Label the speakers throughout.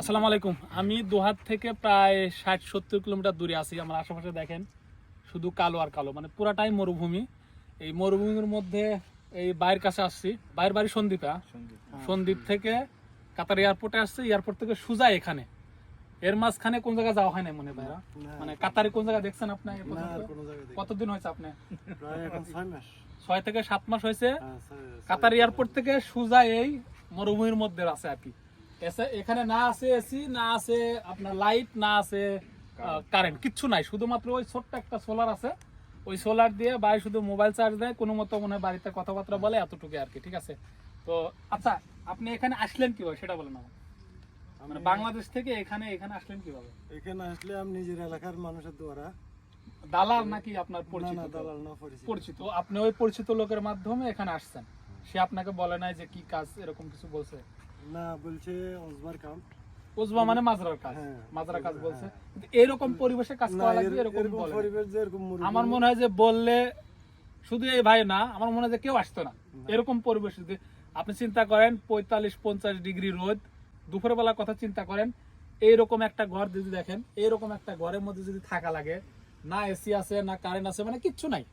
Speaker 1: আসসালামু আলাইকুম। আমি দোহাত থেকে প্রায় ষাট সত্তর কিলোমিটার দূরে আছি। আমার আশেপাশে দেখেন শুধু কালো আর কালো। মানে পুরাটাই মরুভূমি। এই মরুভূমির মধ্যে এই বাইরের কাছে আসছি। বাইরের বাড়ি সন্দীপা। সন্দীপ। থেকে কাতার এয়ারপোর্টে আসছে। এয়ারপোর্ট থেকে সুজা এখানে। এর মাঝখানে কোন জায়গায় যাওয়া হয় না মনে ভাইরা? মানে কাতারে কোন জায়গায় দেখছেন আপনি কতদিন হয়েছে আপনি?
Speaker 2: ছয়
Speaker 1: থেকে সাত মাস হয়েছে।
Speaker 2: হ্যাঁ,
Speaker 1: কাতার এয়ারপোর্ট থেকে সুজা এই মরুভূমির মধ্যে আছে আর কি। এখানে না আছে এসি না আছে আপনার লাইট না আছে কারেন্ট কিচ্ছু নাই। শুধুমাত্র ওই ছোট্ট একটা সোলার আছে। ওই সোলার দিয়ে ভাই শুধু মোবাইল চার্জ দেয় কোনো মতো মনে হয় বাড়িতে কথাবার্তা বলে এতটুকু আর কি ঠিক আছে? তো আচ্ছা আপনি এখানে আসলেন কীভাবে সেটা বলেন আমার মানে বাংলাদেশ থেকে এখানে এখানে আসলেন কীভাবে?
Speaker 2: এখানে আসলে আমি নিজের এলাকার মানুষের দ্বারা।
Speaker 1: দালাল নাকি আপনার পরিচিত
Speaker 2: দালাল না পরিচিত।
Speaker 1: পরিচিত। আপনি ওই পরিচিত লোকের মাধ্যমে এখানে আসছেন। সে আপনাকে বলে নাই যে কি কাজ এরকম কিছু বলছে।
Speaker 2: না বলছে অজবার কাম
Speaker 1: উজবা মানে মাজরার কাজ।
Speaker 2: হ্যাঁ,
Speaker 1: মাজরা কাজ
Speaker 2: হ্যাঁ।
Speaker 1: বলছে। কিন্তু এরকম পরিবেশে কাজ করা লাগবে এরকম আমার মনে হয় যে বললে শুধু এই ভাই না আমার মনে হয় যে কেউ আসতো না। এরকম পরিবেশ যদি আপনি চিন্তা করেন পঁয়তাল্লিশ পঞ্চাশ ডিগ্রি রোদ দুপুর বেলার কথা চিন্তা করেন এইরকম একটা ঘর যদি দেখেন এইরকম একটা ঘরের মধ্যে যদি থাকা লাগে না এসি আছে না কারেন্ট আছে মানে কিচ্ছু নাই।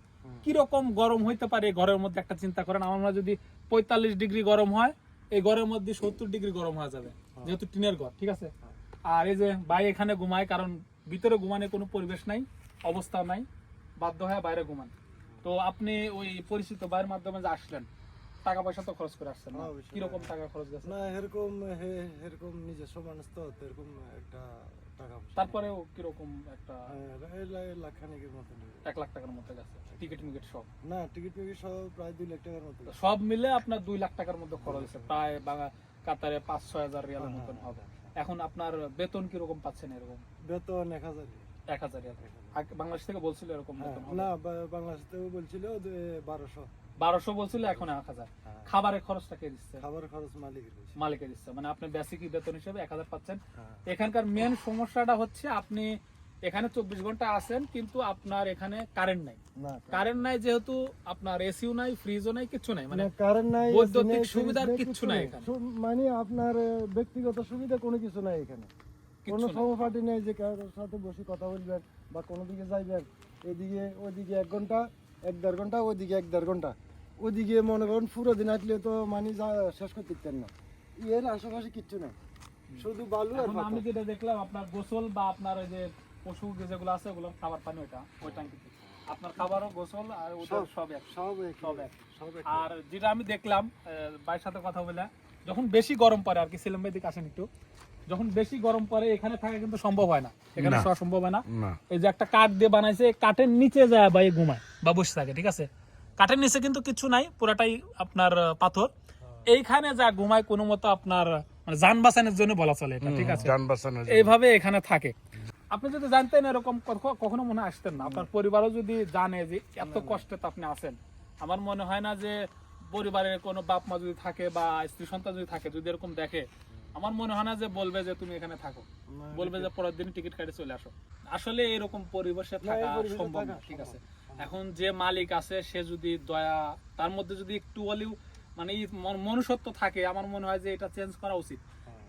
Speaker 1: কীরকম গরম হইতে পারে ঘরের মধ্যে একটা চিন্তা করেন? আমার মনে হয় যদি পঁয়তাল্লিশ ডিগ্রি গরম হয় এই ঘরের মধ্যে সত্তর ডিগ্রি গরম হয়ে যাবে যেহেতু টিনের ঘর ঠিক আছে? আর এই যে ভাই এখানে ঘুমায় কারণ ভিতরে ঘুমানোর কোনো পরিবেশ নাই অবস্থা নাই বাধ্য হয়ে বাইরে ঘুমান। তো আপনি ওই পরিচিত বাইরের মাধ্যমে যে আসলেন টাকা পয়সা তো খরচ করে আসছেন না?
Speaker 2: হ্যাঁ।
Speaker 1: কীরকম টাকা খরচ গেছে?
Speaker 2: না এরকম এরকম নিজস্ব মানুষ তো তো এরকম একটা টাকা
Speaker 1: তারপরেও কীরকম একটা
Speaker 2: হ্যাঁ, মতো
Speaker 1: এক লাখ টাকার গেছে? টিকিট মিকিট সব?
Speaker 2: না টিকিট সব প্রায় দুই লাখ টাকার মতো
Speaker 1: সব মিলে আপনার দুই লাখ টাকার মধ্যে খরচ হয়েছে। প্রায় বাংলা কাতারে পাঁচ ছয় হাজার রিয়ালের মতন
Speaker 2: হ্যাঁ,
Speaker 1: হবে। এখন আপনার বেতন কীরকম পাচ্ছেন এরকম?
Speaker 2: বেতন এক হাজার
Speaker 1: এক হাজার বাংলাদেশ থেকে বলছিল এরকম
Speaker 2: হ্যাঁ। না বাংলাদেশ থেকে বলছিল যে বারোশো।
Speaker 1: বারোশো বলছিল এখন এক হাজার।
Speaker 2: হ্যাঁ।
Speaker 1: খাবারের খরচটা কে দিচ্ছে?
Speaker 2: খাবার খরচ মালিকের
Speaker 1: মালিকের দিচ্ছে। মানে আপনি বেসিক বেতন হিসেবে এক হাজার পাচ্ছেন।
Speaker 2: হ্যাঁ।
Speaker 1: এখানকার মেন সমস্যাটা হচ্ছে আপনি এখানে চব্বিশ ঘণ্টা আছেন কিন্তু আপনার এখানে কারেন্ট নাই। কারেন্ট নাই যেহেতু আপনার এসিও নাই ফ্রিজও নাই কিছু নাই। মানে
Speaker 2: মানে কারেন্ট নাই
Speaker 1: বৈদ্যুতিক সুবিধার কিচ্ছু নাই
Speaker 2: মানে আপনার ব্যক্তিগত সুবিধা কোনো কিছু নাই এখানে। কোনো সহপাঠী নেই যে কারোর সাথে বসে কথা বলবেন বা কোনো দিকে যাইবেন এদিকে ওইদিকে এক ঘণ্টা এক দেড় ঘণ্টা ওইদিকে এক দেড় ঘণ্টা। ওইদিকে মনে করুন পুরো দিন তো মানে শেষ করতে পারতেন না। এর আশেপাশে কিচ্ছু শুধু বালু আর
Speaker 1: আমি যেটা দেখলাম আপনার গোসল বা আপনার ওই যে পশু যেগুলো আছে ওগুলোর খাবার পানি ওটা ওই ট্যাঙ্কিতে। আপনার খাবারও গোসল আর ওদের
Speaker 2: সব-
Speaker 1: এক
Speaker 2: সব এক।
Speaker 1: সব এক আর যেটা আমি দেখলাম ভাইয়ের সাথে কথা বলে যখন বেশি গরম পড়ে আর কি সেলিম ভাই দিকে আসেন একটু যখন বেশি গরম পড়ে এখানে থাকা কিন্তু সম্ভব হয় না। এখানে শোয়া সম্ভব হয় না। এই যে একটা কাঠ দিয়ে বানাইছে কাঠের নিচে যায় ভাই ঘুমায় বা বসে থাকে ঠিক আছে? কাঠের নিচে কিন্তু কিছু নাই পুরাটাই আপনার পাথর। এইখানে যা ঘুমায় কোনো মতো আপনার মানে যান বাঁচানোর জন্য বলা চলে এটা ঠিক আছে? এইভাবে এখানে থাকে। আপনি যদি জানতেন এরকম কখনো মনে আসতেন না? আপনার পরিবারও যদি জানে যে এত কষ্টে তো আপনি আছেন আমার মনে হয় না যে পরিবারের কোনো বাপ মা যদি থাকে বা স্ত্রী সন্তান যদি থাকে যদি এরকম দেখে আমার মনে হয় না যে বলবে যে তুমি এখানে থাকো। বলবে যে পরের দিন টিকিট কাটে চলে আসো। আসলে এরকম পরিবেশে থাকা সম্ভব না ঠিক আছে? এখন যে মালিক আছে সে যদি দয়া তার মধ্যে যদি একটু হলেও মানে মনুষ্যত্ব থাকে আমার মনে হয় যে এটা চেঞ্জ করা উচিত।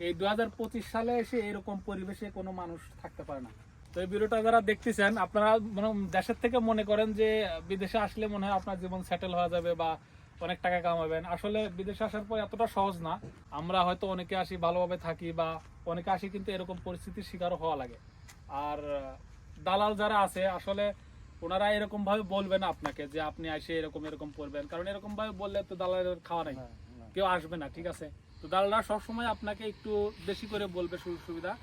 Speaker 1: এই দুই হাজার পঁচিশ সালে এসে এরকম পরিবেশে কোনো মানুষ থাকতে পারে না। তো এই ভিডিওটা যারা দেখতেছেন আপনারা মানে দেশের থেকে মনে করেন যে বিদেশে আসলে মনে হয় আপনার জীবন সেটেল হয়ে যাবে বা অনেক টাকা কামাবেন। আসলে বিদেশে আসার পর এতটা সহজ না। আমরা হয়তো অনেকে আসি ভালোভাবে থাকি বা অনেকে আসি কিন্তু এরকম পরিস্থিতির শিকারও হওয়া লাগে। আর দালাল যারা আছে আসলে ওনারা এরকম ভাবে বলবে না আপনাকে যে আপনি আসে এরকম এরকম করবেন। কারণ এরকম ভাবে বললে তো দালালের খাওয়া নাই।
Speaker 2: না, না।
Speaker 1: কেউ আসবে না ঠিক আছে? তো দালালরা সবসময় আপনাকে একটু বেশি করে বলবে সুযোগ সুবিধা